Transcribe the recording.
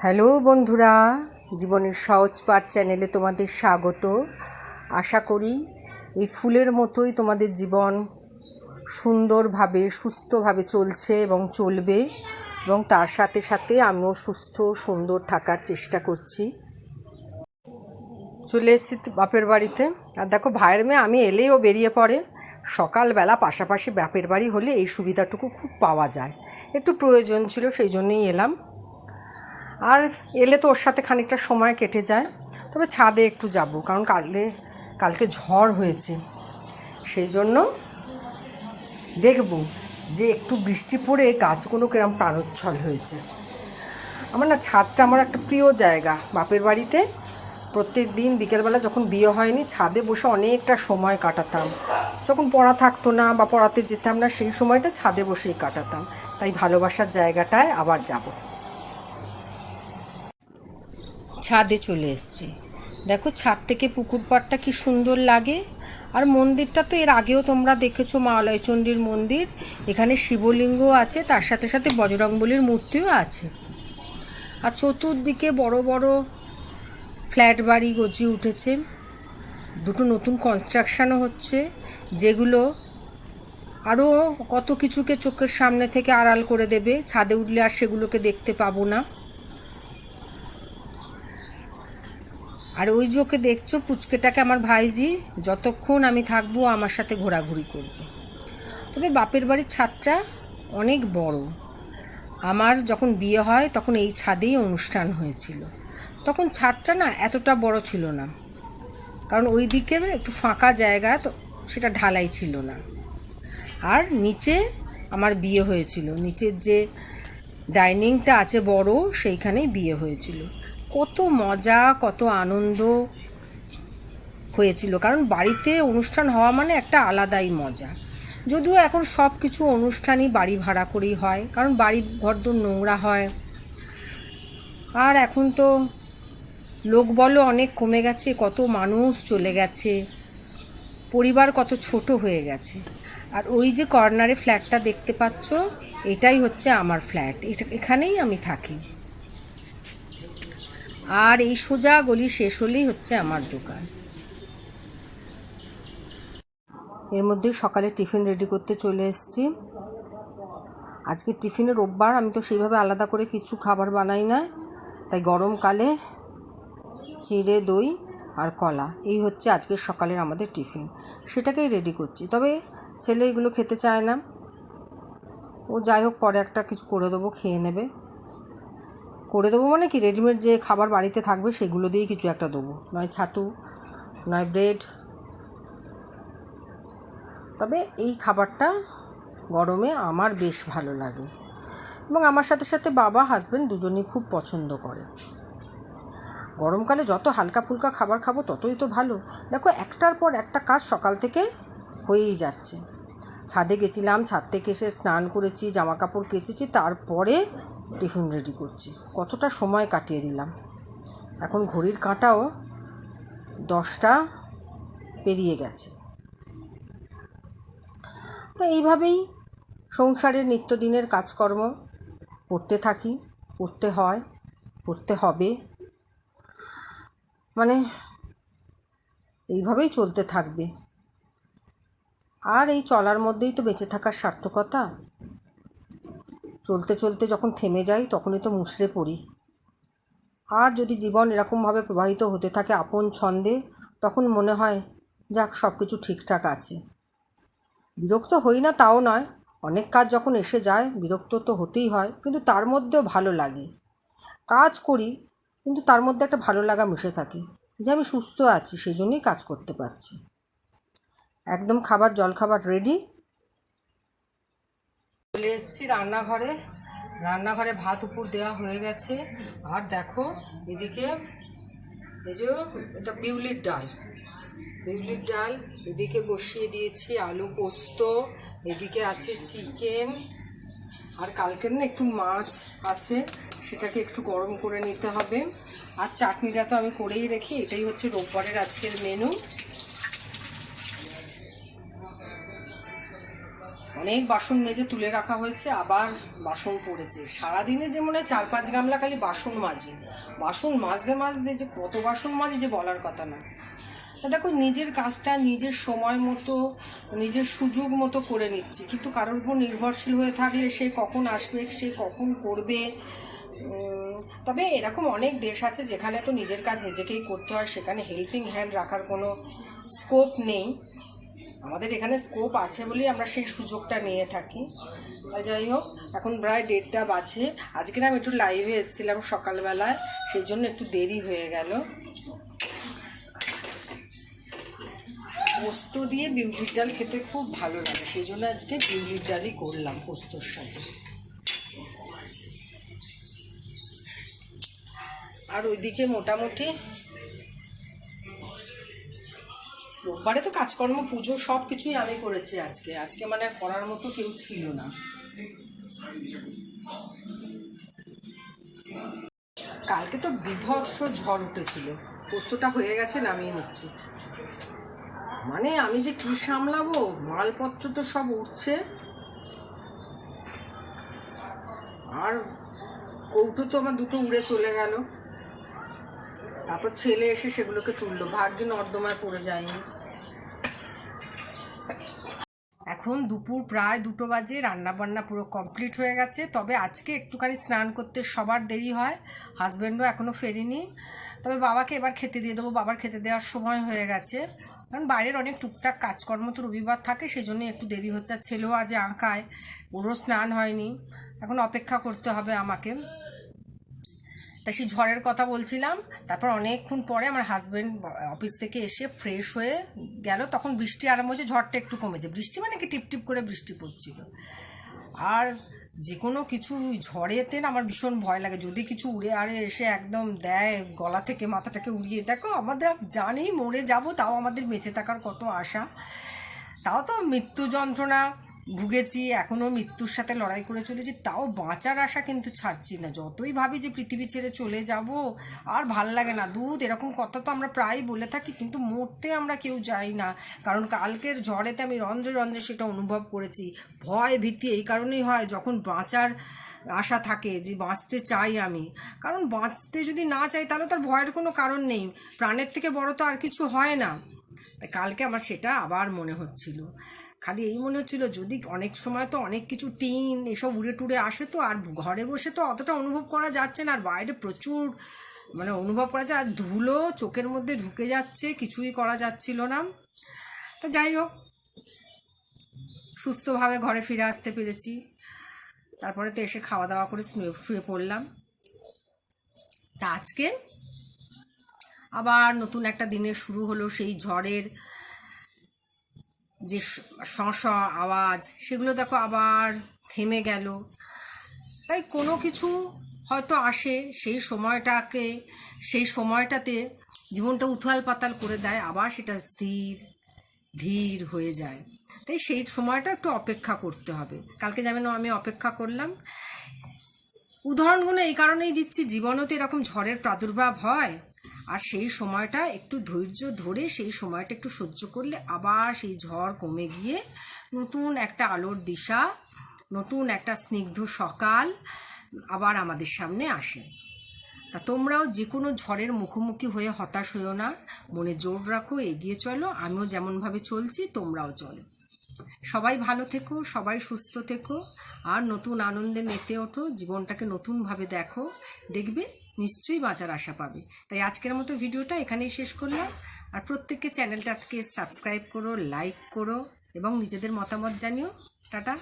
Hello বন্ধুরা, জীবনের সহজ পাঠ চ্যানেলে তোমাদের স্বাগত। আশা করি এই ফুলের মতোই তোমাদের জীবন সুন্দরভাবে, সুস্থভাবে চলছে এবং চলবে এবং তার সাথে সাথে আমিও সুস্থ, সুন্দর থাকার চেষ্টা করছি। চলে এসেছি বাপের বাড়িতে। আর দেখো, ভাইয়ের মেয়ে আমি এলেই ও বেরিয়ে পড়ে। সকালবেলা পাশাপাশি বাপের বাড়ি হলে এই সুবিধাটুকু খুব পাওয়া যায়। একটু প্রয়োজন ছিল, সেই জন্যই এলাম। আর এলে তো ওর সাথে খানিকটা সময় কেটে যায়। তবে ছাদে একটু যাব, কারণ কালে কালকে ঝড় হয়েছে। সেই জন্য দেখব যে একটু বৃষ্টি পড়ে গাছগুলো কিরম প্রাণোচ্ছল হয়েছে। আমার না ছাদটা আমার একটা প্রিয় জায়গা। বাপের বাড়িতে প্রত্যেক দিন বিকেলবেলা যখন বিয়ে হয়নি, ছাদে বসে অনেকটা সময় কাটাতাম। যখন পড়া থাকতো না বা পড়াতে যেতাম না, সেই সময়টা ছাদে বসেই কাটাতাম। তাই ভালোবাসার জায়গাটায় আবার যাব। ছাদে চলে এসেছি। দেখো ছাদ থেকে পুকুর পাড়টা কি সুন্দর লাগে। আর মন্দিরটা তো এর আগেও তোমরা দেখেছ, মা আলয়চণ্ডীর মন্দির। এখানে শিবলিঙ্গ আছে, তার সাথে সাথে বজরংবলির মূর্তিও আছে। আর চতুর্দিকে বড় বড় ফ্ল্যাট বাড়ি গজিয়ে উঠেছে। দুটো নতুন কনস্ট্রাকশনও হচ্ছে, যেগুলো আরও কত কিছুকে চোখের সামনে থেকে আড়াল করে দেবে। ছাদে উঠলে আর সেগুলোকে দেখতে পাবো না। আর ওই যে ওকে দেখছ, পুচকেটাকে আমার ভাইজি, যতক্ষণ আমি থাকব আমার সাথে ঘোরাঘুরি করবে। তবে বাপের বাড়ির ছাদটা অনেক বড়। আমার যখন বিয়ে হয়, তখন এই ছাদেই অনুষ্ঠান হয়েছিল। তখন ছাদটা না এতটা বড় ছিল না। কারণ ওই দিকে একটু ফাঁকা জায়গা, তো সেটা ঢালাই ছিল না। আর নিচে আমার বিয়ে হয়েছিল। নিচের যে ডাইনিংটা আছে বড়, সেইখানেই বিয়ে হয়েছিল। কত মজা, কত আনন্দ হয়েছিল। কারণ বাড়িতে অনুষ্ঠান হওয়া মানে একটা আলাদাই মজা। যদিও এখন সব কিছু অনুষ্ঠানই বাড়ি ভাড়া করেই হয়, কারণ বাড়ি ঘরদোর নোংরা হয়। আর এখন তো লোকবলও অনেক কমে গেছে, কত মানুষ চলে গেছে, পরিবার কত ছোট হয়ে গেছে। আর ওই যে কর্নারে ফ্ল্যাটটা দেখতে পাচ্ছ, এটাই হচ্ছে আমার ফ্ল্যাট, এটা এখানেই আমি থাকি। আর এই সোজা গলি শেষ হলেই হচ্ছে আমার দোকান। এর মধ্যে সকালে টিফিন রেডি করতে চলে এসেছি। আজকে টিফিনে রোববার, আমি তো সেইভাবে আলাদা করে কিছু খাবার বানাই না। তাই গরমকালে চিড়ে, দই আর কলা, এই হচ্ছে আজকের সকালের আমাদের টিফিন। সেটাকেই রেডি করছি। তবে ছেলে এগুলো খেতে চায় না। ও যাই হোক, পরে একটা কিছু করে দেবো, খেয়ে নেবে। করে দেবো মানে কি রেডিমেড যে খাবার বাড়িতে থাকবে সেগুলো দিয়েই কিছু একটা দেবো। নয় ছাতু, নয় ব্রেড তবে এই খাবারটা গরমে আমার বেশ ভালো লাগে। এবং আমার সাথে সাথে বাবা হাজব্যান্ড দুজনেই খুব পছন্দ করে। গরমকালে যত হালকা ফুলকা খাবার খাব ততই তো ভালো। দেখো, একটার পর একটা কাজ সকাল থেকে হয়েই যাচ্ছে। ছাদে গেছিলাম, ছাদ থেকে এসে স্নান করেছি জামা কাপড় কেচেছি, তারপরে টিফিন রেডি করছি। কতটা সময় কাটিয়ে দিলাম? এখন ঘড়ির কাঁটাও দশটা পেরিয়ে গেছে। তো এইভাবেই সংসারের নিত্যদিনের কাজকর্ম করতে থাকি, করতে হয়, করতে হবে। মানে এইভাবেই চলতে থাকবে। আর এই চলার মধ্যেই তো বেঁচে থাকার সার্থকতা? চলতে চলতে যখন থেমে যাই, তখনই তো মুষড়ে পড়ি। আর যদি জীবন এরকমভাবে প্রবাহিত হতে থাকে আপন ছন্দে, তখন মনে হয়, যাক সব কিছু ঠিকঠাক আছে। বিরক্ত হই না, তাও নয়। অনেক কাজ যখন এসে যায়, বিরক্ত তো হতেই হয়, কিন্তু তার মধ্যেও ভালো লাগে। কাজ করি, কিন্তু তার মধ্যে একটা ভালো লাগা মিশে থাকে, যে আমি সুস্থ আছি সেই জন্যই কাজ করতে পারছি। একদম খাবার, জলখাবার রেডি চলে এসেছি রান্নাঘরে। রান্নাঘরে ভাত উপর দেওয়া হয়ে গেছে। আর দেখো, এদিকে এই যে এটা বিউলির ডাল। বিউলির ডাল এদিকে বসিয়ে দিয়েছি আলু পোস্ত, এদিকে আছে চিকেন। আর কালকের না একটু মাছ আছে, সেটাকে একটু গরম করে নিতে হবে। আর চাটনিটা তো আমি করেই রেখি এটাই হচ্ছে রোববারের আজকের মেনু অনেক বাসন মেজে তুলে রাখা হয়েছে, আবার বাসন পড়েছে। সারাদিনে যে মনে চার পাঁচ গামলা খালি বাসন মাজি। বাসন মাজতে মাজতে যে কত বাসন মাজি যে বলার কথা না। তা দেখো, নিজের কাজটা নিজের সময় মতো, নিজের সুযোগ মতো করে নিচ্ছি। কিন্তু কারোর উপর নির্ভরশীল হয়ে থাকলে সে কখন আসবে, সে কখন করবে? তবে এরকম অনেক দেশ আছে যেখানে তো নিজের কাজ নিজেকেই করতে হয়, সেখানে হেল্পিং হ্যান্ড রাখার কোনো স্কোপ নেই। আমাদের এখানে স্কোপ আছে বলেই আমরা সেই সুযোগটা নিয়ে থাকি। যাই হোক, এখন প্রায় দেড়টা বাজে। আজকে আমি একটু লাইভে এসেছিলাম সকালবেলায়, সেই জন্য একটু দেরি হয়ে গেল। পোস্ত দিয়ে বিউলির ডাল খেতে খুব ভালো লাগে, সেই জন্য আজকে বিউলির ডালই করলাম পোস্তর সাথে। আর ওইদিকে মোটামুটি রোববারে তো কাজকর্ম, পুজো সব কিছুই আমি করেছি আজকে। আজকে মানে করার মতো কেউ ছিল না। কালকে তো বিভৎস ঝড় উঠেছিল। পোস্তটা হয়ে গেছে, নামিয়ে নিচ্ছি। মানে আমি যে কি সামলাবো? মালপত্র তো সব উঠছে। আর কৌটো তো আমার দুটো উড়ে চলে গেল। তারপর ছেলে এসে সেগুলোকে তুললো। ভাগ্যে নর্দমায় পড়ে যায়নি। এখন দুপুর প্রায় দুটো বাজে রান্না বান্না পুরো কমপ্লিট হয়ে গেছে। তবে আজকে একটুখানি স্নান করতে সবার দেরি হয় হাজব্যান্ডও এখনও ফেরেনি। তবে বাবাকে এবার খেতে দিয়ে দেবো, বাবার খেতে দেওয়ার সময় হয়ে গেছে। কারণ বাইরের অনেক টুকটাক কাজকর্ম তো রবিবার থাকে সেই জন্য একটু দেরি হচ্ছে। আর ছেলেও আজ আঁকায়, ওরও স্নান হয়নি। এখন অপেক্ষা করতে হবে আমাকে। তা সেই ঝড়ের কথা বলছিলাম। তারপর অনেকক্ষণ পরে আমার হাজব্যান্ড অফিস থেকে এসে ফ্রেশ হয়ে গেল। তখন বৃষ্টি আরম্ভ হয়েছে, ঝড়টা একটু কমেছে। বৃষ্টি মানে কি? টিপ টিপ করে বৃষ্টি পড়ছিল। আর যে কোনো কিছু ঝড়েতে না আমার ভীষণ ভয় লাগে। যদি কিছু উড়ে আড়ে এসে একদম দেয়, গলা থেকে, মাথাটাকে উড়িয়ে, দেখো আমাদের জানি মরে যাব, তাও আমাদের বেঁচে থাকার কত আশা। তাও তো মৃত্যু যন্ত্রণা। ভুগেছি এখনও মৃত্যুর সাথে লড়াই করে চলেছি, তাও বাঁচার আশা কিন্তু ছাড়ছি না। যতই ভাবি যে পৃথিবী ছেড়ে চলে যাব, আর ভালো লাগে না। দুধ, এরকম কথা তো আমরা প্রায়ই বলে থাকি, কিন্তু মরতে আমরা কেউ যাই না। কারণ কালকের ঝড়েতে আমি রন্ধ্রে রন্ধ্রে সেটা অনুভব করেছি। ভয় ভীতি এই কারণেই হয় যখন বাঁচার আশা থাকে যে বাঁচতে চাই আমি। কারণ বাঁচতে যদি না চাই, তাহলে তার ভয়ের কোনো কারণ নেই। প্রাণের থেকে বড় তো আর কিছু হয় না। তাই কালকে আমার সেটা আবার মনে হচ্ছিল। খালি এই মনে হচ্ছিল যদি অনেক সময় তো অনেক কিছু টিন এসব উড়ে টুড়ে আসে তো, আর ঘরে বসে তো অতটা অনুভব করা যাচ্ছে না, আর বাইরে প্রচুর মানে অনুভব করা যায়, আর ধুলো চোখের মধ্যে ঢুকে যাচ্ছে, কিছুই করা যাচ্ছিল না। তো যাই হোক, সুস্থভাবে ঘরে ফিরে আসতে পেরেছি। তারপরে তো এসে খাওয়া দাওয়া করে শুয়ে পড়লাম। তা আজকে আবার নতুন একটা দিনের শুরু হলো সেই ঝড়ের যে শস আওয়াজ, সেগুলো দেখো আবার থেমে গেল। তাই কোনো কিছু হয়তো আসে, সেই সময়টাকে, সেই সময়টাতে জীবনটা উথাল পাতাল করে দেয়, আবার সেটা স্থির, ধীর হয়ে যায়। তাই সেই সময়টা একটু অপেক্ষা করতে হবে। কালকে যেমন আমি অপেক্ষা করলাম, উদাহরণগুলো এই কারণেই দিচ্ছি, জীবনও তো এরকম ঝড়ের প্রাদুর্ভাব হয়। আর সেই সময়টা একটু ধৈর্য ধরে সেই সময়টা একটু সহ্য করলে আবার সেই ঝড় কমে গিয়ে নতুন একটা আলোর দিশা, নতুন একটা স্নিগ্ধ সকাল আবার আমাদের সামনে আসে। তা তোমরাও যে কোনো ঝড়ের মুখোমুখি হয়ে হতাশ হইও না, মনে জোর রাখো, এগিয়ে চলো, আমিও যেমনভাবে চলছি, তোমরাও চলো। সবাই ভালো থেকো, সবাই সুস্থ থেকো, আর নতুন আনন্দে মেতে ওঠো, জীবনটাকে নতুনভাবে দেখো, দেখবে, নিশ্চয়ই বাঁচার আশা পাবে। তাই আজকের মতো ভিডিওটা এখানেই শেষ করলাম। আর প্রত্যেককে চ্যানেলটাকে সাবস্ক্রাইব করো, লাইক করো, এবং নিজেদের মতামত জানিও। টাটা।